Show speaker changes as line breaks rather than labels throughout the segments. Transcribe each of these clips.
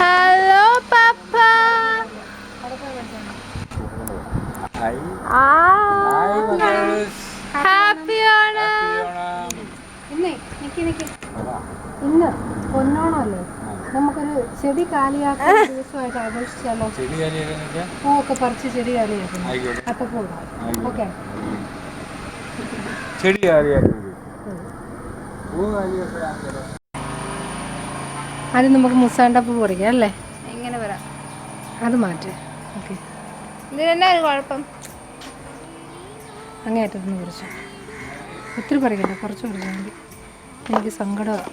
Hello papa
hi
ആ
hi mothers
happy Onam
ഇന്നേ നിക്ക് നിക്ക് ഇന്ന് പൊന്നോണമല്ലേ? നമുക്കൊരു ചെടി കാലിയാക്കുന്ന ദിവസമായിട്ട് ആഘോഷിച്ചാലോ? പൂവൊക്കെ പറിച്ച് ചെടി കാലിയാക്കുന്നു.
അപ്പൊ
അത്തപ്പൂ ഓക്കെ.
ചെടി കാര്യമാക്കുന്നത്
അത് നമുക്ക് മുസാണ്ട പൂ പറിക്കാം അല്ലേ?
എങ്ങനെ വരാം?
അത് മാറ്റേ. ഓക്കെ.
ഇതിനെന്നാ ഒരു കുഴപ്പം?
അങ്ങേയറ്റത്തുനിന്ന് കുറച്ച് ഒത്തിരി പറിക്കണ്ട കുറച്ച് പറിച്ചാൽ മതി. എനിക്ക് സങ്കടമാണ്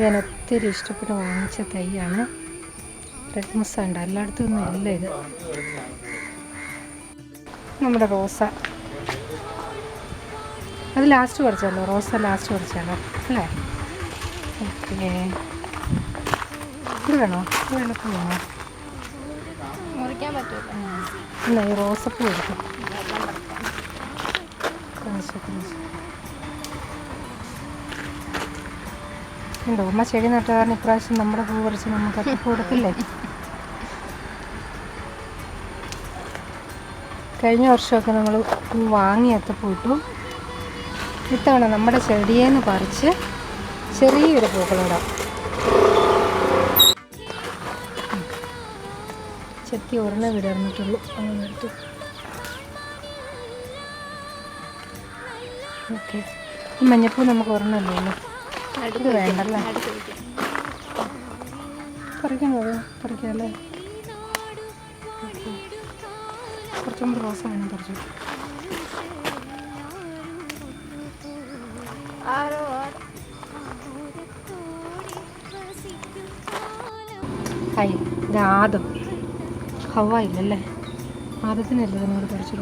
ഞാൻ ഒത്തിരി ഇഷ്ടപ്പെട്ട് വാങ്ങിച്ച തൈയാണ്. റെഡ് മുസാണ്ട എല്ലായിടത്തും ഒന്നും ഇല്ല ഇത്. നമ്മുടെ റോസ. അത് ലാസ്റ്റ് കുറച്ചല്ലോ? റോസ ലാസ്റ്റ് കുറച്ചല്ലോ? അല്ലേ? ഓക്കെ ഇത് വേണോ? ഇത് വെള്ളപ്പൂ വേണോ?
മുറിക്കാൻ
എന്നാ ഈ റോസപ്പൂ എടുക്കും. ഉണ്ടോ? അമ്മ ചെടി നട്ട കാരണം ഇപ്രാവശ്യം നമ്മുടെ പൂ പറിച്ച് നമുക്ക് കൊടുക്കില്ലേ കഴിഞ്ഞ വർഷമൊക്കെ നമ്മൾ പൂ വാങ്ങി അത്തപ്പൂ ഇട്ടു. ഇത്തവണ നമ്മുടെ ചെടിയേന്ന് പറിച്ച് ചെറിയൊരു പൂക്കളിടാം ചെത്തി ഒരെണ്ണം വിടർന്നിട്ടുള്ളൂ. അങ്ങനെ എടുത്തു ഓക്കെ. ഈ മഞ്ഞപ്പൂ നമുക്ക് ഒരെണ്ണമല്ലേ ഇത് വേണ്ടല്ലേ പറിക്കണോ അത്? പറിക്കാമല്ലേ കുറച്ചും റോസ വേണം പറിച്ചു. ഹായ് ഇത് ആദം ഹവ ഇല്ലല്ലേ? ആദത്തിനല്ലേ ഇതിനോട് പറിച്ചു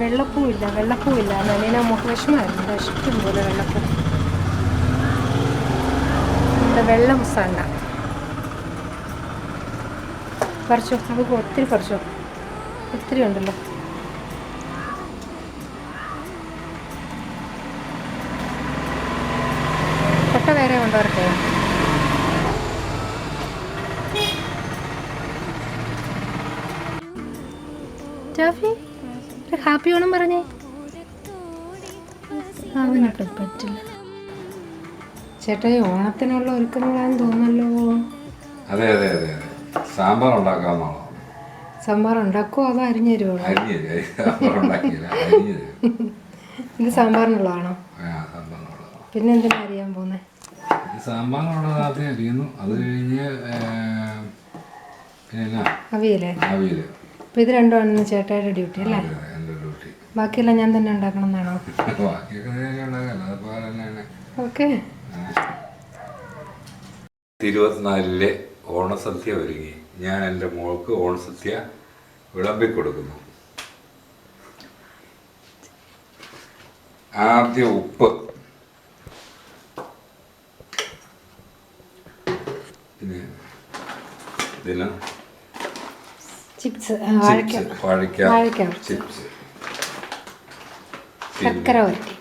വെള്ളപ്പൂ ഇല്ല. വെള്ളപ്പൂ ഇല്ല നനീന നമുക്ക് വിഷമായിരുന്നു. ഇഷ്ടം പോലെ വെള്ളപ്പൂ. ഇവിടെ വെള്ളം സണ്ണ. പറിച്ചോ. നമുക്ക് ഒത്തിരി പറിച്ചോ. ഒത്തിരി ഉണ്ടല്ലോ. കൊട്ട വേറെ കൊണ്ടുവരട്ടെ ഒരു ഹാപ്പി ഓണം പറഞ്ഞേ. അവനൊക്കെ പറ്റില്ല. ചേട്ടാ ഈ ഓണത്തിനുള്ള ഒരുക്കങ്ങളാന്ന് തോന്നല്ലോ
അതെ അതെ അതെ അതെ. സാമ്പാർ ഉണ്ടാക്കാമെന്നാണോ
സാമ്പാർ ഉണ്ടാക്കുമോ അതോ അരിഞ്ഞു തരുമോ
അരിഞ്ഞ് തരും. സാമ്പാർ ഉണ്ടാക്കിയില്ല. അരിഞ്ഞ് തരും.
ഇത് സാമ്പാറിനുള്ളതാണോ?
ആ സാമ്പാറിനുള്ളതാണ്.
പിന്നെ എന്തിനാ അറിയാൻ പോകുന്നത്
ഇത് സാമ്പാറിനുള്ളത് ആദ്യം അരിയുന്നു. അത് കഴിഞ്ഞ് ഏ, പിന്നെ എന്നാ?
അവിയല്ലേ
അവിയൽ
അപ്പം ഇത് രണ്ടുമാണ് ചേട്ടായുടെ ഡ്യൂട്ടി അല്ലേ? ബാക്കിയെല്ലാം ഞാൻ തന്നെ ഉണ്ടാക്കണം എന്നാണോ? ഓക്കെ.
ഇരുപത്തിനാലിലെ ഓണസദ്യ ഒരുങ്ങി. ഞാൻ എന്റെ മോൾക്ക് ഓണസദ്യ വിളമ്പി കൊടുക്കുന്നു ആദ്യം ഉപ്പ്. പിന്നെ ഇതിന്
ചിപ്സ് വാഴയ്ക്ക.
ചിപ്സ്.
ശർക്കര വരട്ടി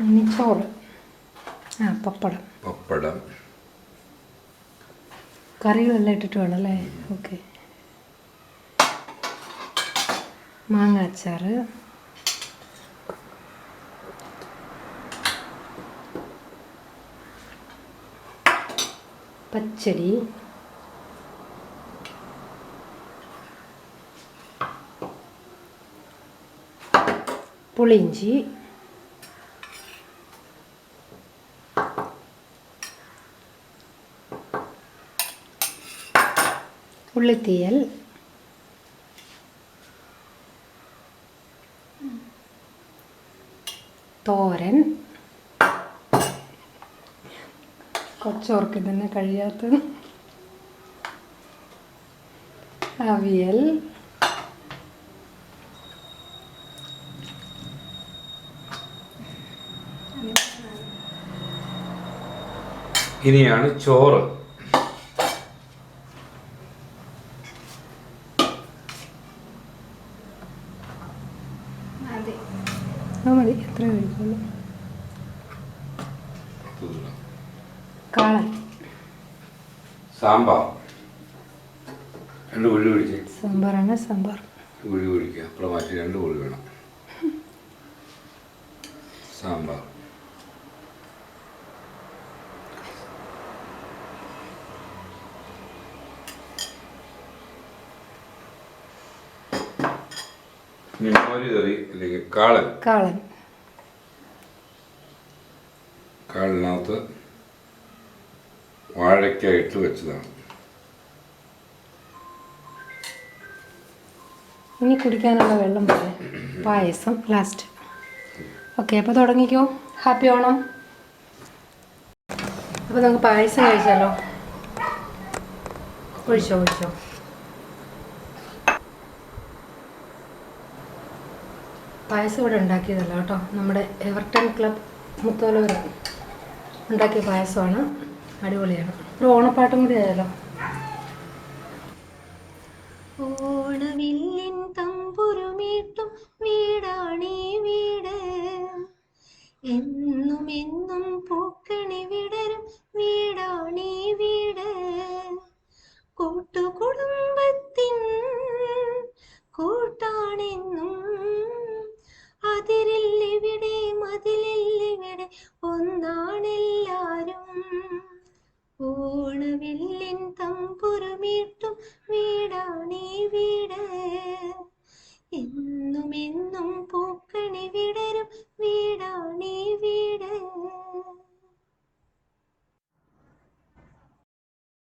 ഇനി ചോറ് ആ പപ്പടം.
പപ്പടം.
കറികളെല്ലാം ഇട്ടിട്ട് വേണം അല്ലേ? ഓക്കെ. മാങ്ങ അച്ചാറ്. പച്ചടി. പുളിയിഞ്ചി. ഉള്ളിത്തീയൽ. തോരൻ. കൊച്ചോർക്ക് തന്നെ കഴിയാത്ത അവിയൽ.
ഇനിയാണ് ചോറ്.
മതി. എത്ര കഴിക്കുള്ളൂ? കാളൻ.
സാമ്പാർ. രണ്ട് ഉള്ളി പിടിച്ച്.
സാമ്പാറാണ് സാമ്പാർ.
ഉള്ളി പിടിക്കുക. അപ്പോൾ മാറ്റി രണ്ട് ഉള്ളി വേണം സാമ്പാർ. അല്ലെങ്കിൽ കാളൻ. കാളിനകത്ത് വാഴയ്ക്ക ഇട്ട് വെച്ചതാണ്.
ഇനി കുടിക്കാനുള്ള വെള്ളം പോലെ. പായസം ലാസ്റ്റ് ഓക്കെ അപ്പോൾ തുടങ്ങിക്കോ. ഹാപ്പി ഓണം. അപ്പോൾ നമുക്ക് പായസം കഴിച്ചാലോ? ഒഴിച്ചോ ഒഴിച്ചോ. പായസം ഇവിടെ ഉണ്ടാക്കിയതല്ല കേട്ടോ. നമ്മുടെ എവർട്ടൺ ക്ലബ് മുത്തോലൂർ ഉണ്ടാക്കിയ പായസമാണ്. അടിപൊളിയാണ്. ഒരു ഓണപ്പാട്ടും കൂടി ആയാലോ?
ഓണവില്ലിൻ തമ്പുരുമീട്ടും വീടാണീ വീട്. എന്നും എന്നും പൂക്കണി ഓണവില്ലിൻ തമ്പുരുമീട്ടും വീടാണീ വീട്